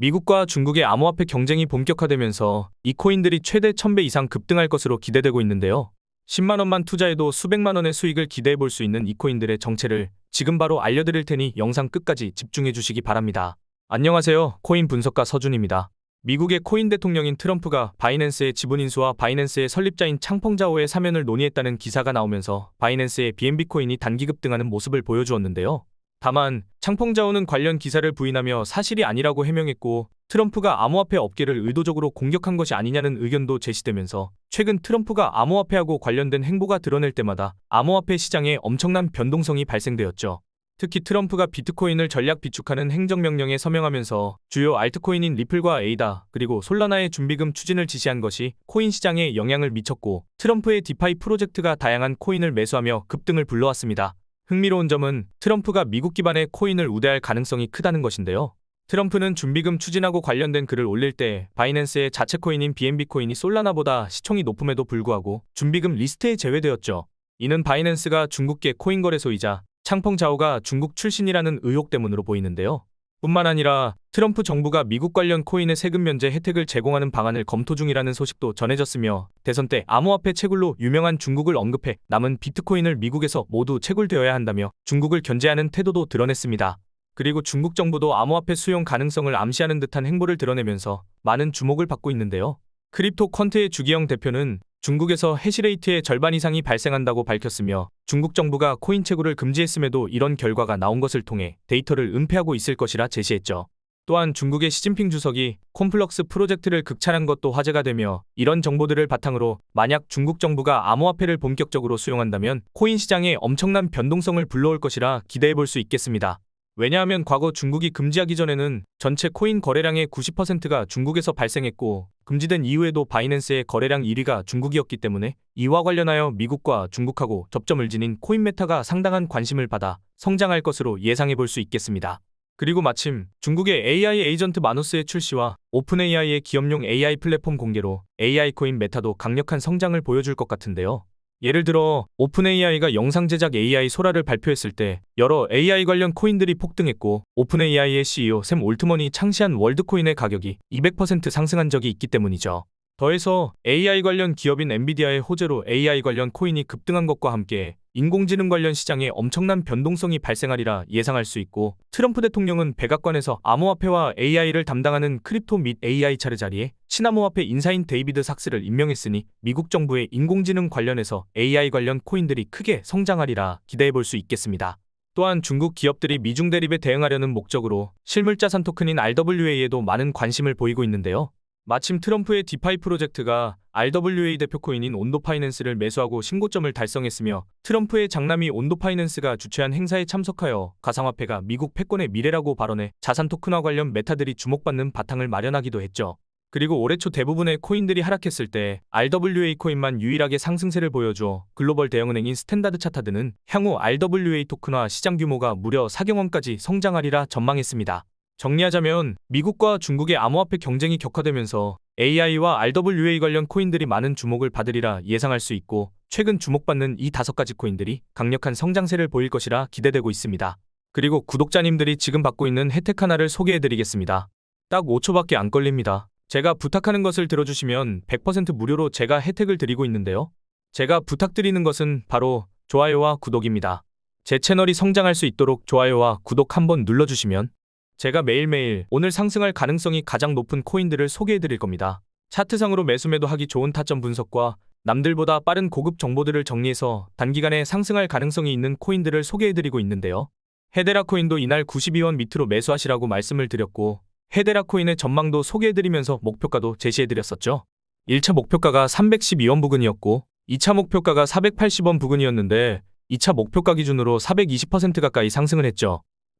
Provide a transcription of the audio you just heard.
미국과 중국의 암호화폐 경쟁이 본격화되면서 이 코인들이 최대 1000배 이상 급등할 것으로 기대되고 있는데요. 10만 원만 투자해도 수백만 원의 수익을 기대해 볼 수 있는 이 코인들의 정체를 지금 바로 알려드릴 테니 영상 끝까지 집중해 주시기 바랍니다. 안녕하세요. 코인 분석가 서준입니다. 미국의 코인 대통령인 트럼프가 바이낸스의 지분 인수와 바이낸스의 설립자인 창펑자오의 사면을 논의했다는 기사가 나오면서 바이낸스의 BNB 코인이 단기 급등하는 모습을 보여주었는데요. 다만 창펑자오는 관련 기사를 부인하며 사실이 아니라고 해명했고 트럼프가 암호화폐 업계를 의도적으로 공격한 것이 아니냐는 의견도 제시되면서 최근 트럼프가 암호화폐하고 관련된 행보가 드러낼 때마다 암호화폐 시장에 엄청난 변동성이 발생되었죠. 특히 트럼프가 비트코인을 전략 비축하는 행정명령에 서명하면서 주요 알트코인인 리플과 에이다 그리고 솔라나의 준비금 추진을 지시한 것이 코인 시장에 영향을 미쳤고 트럼프의 디파이 프로젝트가 다양한 코인을 매수하며 급등을 불러왔습니다. 흥미로운 점은 트럼프가 미국 기반의 코인을 우대할 가능성이 크다는 것인데요. 트럼프는 준비금 추진하고 관련된 글을 올릴 때 바이낸스의 자체 코인인 BNB 코인이 솔라나보다 시총이 높음에도 불구하고 준비금 리스트에 제외되었죠. 이는 바이낸스가 중국계 코인 거래소이자 창펑자오가 중국 출신이라는 의혹 때문으로 보이는데요. 뿐만 아니라 트럼프 정부가 미국 관련 코인의 세금 면제 혜택을 제공하는 방안을 검토 중이라는 소식도 전해졌으며 대선 때 암호화폐 채굴로 유명한 중국을 언급해 남은 비트코인을 미국에서 모두 채굴되어야 한다며 중국을 견제하는 태도도 드러냈습니다. 그리고 중국 정부도 암호화폐 수용 가능성을 암시하는 듯한 행보를 드러내면서 많은 주목을 받고 있는데요. 크립토 퀀트의 주기영 대표는 중국에서 해시레이트의 절반 이상이 발생한다고 밝혔으며 중국 정부가 코인 채굴을 금지했음에도 이런 결과가 나온 것을 통해 데이터를 은폐하고 있을 것이라 제시했죠. 또한 중국의 시진핑 주석이 콤플럭스 프로젝트를 극찬한 것도 화제가 되며 이런 정보들을 바탕으로 만약 중국 정부가 암호화폐를 본격적으로 수용한다면 코인 시장에 엄청난 변동성을 불러올 것이라 기대해 볼 수 있겠습니다. 왜냐하면 과거 중국이 금지하기 전에는 전체 코인 거래량의 90%가 중국에서 발생했고 금지된 이후에도 바이낸스의 거래량 1위가 중국이었기 때문에 이와 관련하여 미국과 중국하고 접점을 지닌 코인 메타가 상당한 관심을 받아 성장할 것으로 예상해 볼 수 있겠습니다. 그리고 마침 중국의 AI 에이전트 마노스의 출시와 오픈 AI의 기업용 AI 플랫폼 공개로 AI 코인 메타도 강력한 성장을 보여줄 것 같은데요. 예를 들어 오픈AI가 영상 제작 AI 소라를 발표했을 때 여러 AI 관련 코인들이 폭등했고 오픈AI의 CEO 샘 올트먼이 창시한 월드코인의 가격이 200% 상승한 적이 있기 때문이죠. 더해서 AI 관련 기업인 엔비디아의 호재로 AI 관련 코인이 급등한 것과 함께 인공지능 관련 시장에 엄청난 변동성이 발생하리라 예상할 수 있고 트럼프 대통령은 백악관에서 암호화폐와 AI를 담당하는 크립토 및 AI 차르 자리에 신암호화폐 인사인 데이비드 삭스를 임명했으니 미국 정부의 인공지능 관련해서 AI 관련 코인들이 크게 성장하리라 기대해 볼 수 있겠습니다. 또한 중국 기업들이 미중 대립에 대응하려는 목적으로 실물자산 토큰인 RWA에도 많은 관심을 보이고 있는데요. 마침 트럼프의 디파이 프로젝트가 RWA 대표 코인인 온도 파이낸스를 매수하고 신고점을 달성했으며 트럼프의 장남이 온도 파이낸스가 주최한 행사에 참석하여 가상화폐가 미국 패권의 미래라고 발언해 자산 토큰화 관련 메타들이 주목받는 바탕을 마련하기도 했죠. 그리고 올해 초 대부분의 코인들이 하락했을 때 RWA 코인만 유일하게 상승세를 보여줘 글로벌 대형은행인 스탠다드 차타드는 향후 RWA 토큰화 시장 규모가 무려 4경 원까지 성장하리라 전망했습니다. 정리하자면 미국과 중국의 암호화폐 경쟁이 격화되면서 AI와 RWA 관련 코인들이 많은 주목을 받으리라 예상할 수 있고 최근 주목받는 이 다섯 가지 코인들이 강력한 성장세를 보일 것이라 기대되고 있습니다. 그리고 구독자님들이 지금 받고 있는 혜택 하나를 소개해드리겠습니다. 딱 5초밖에 안 걸립니다. 제가 부탁하는 것을 들어주시면 100% 무료로 제가 혜택을 드리고 있는데요. 제가 부탁드리는 것은 바로 좋아요와 구독입니다. 제 채널이 성장할 수 있도록 좋아요와 구독 한번 눌러주시면 제가 매일매일 오늘 상승할 가능성이 가장 높은 코인들을 소개해 드릴 겁니다. 차트상으로 매수매도 하기 좋은 타점 분석과 남들보다 빠른 고급 정보들을 정리해서 단기간에 상승할 가능성이 있는 코인들을 소개해 드리고 있는데요. 헤데라 코인도 이날 92원 밑으로 매수하시라고 말씀을 드렸고 헤데라 코인의 전망도 소개해 드리면서 목표가도 제시해 드렸었죠. 1차 목표가가 312원 부근이었고 2차 목표가가 480원 부근이었는데 2차 목표가 기준으로 420% 가까이 상승을 했죠.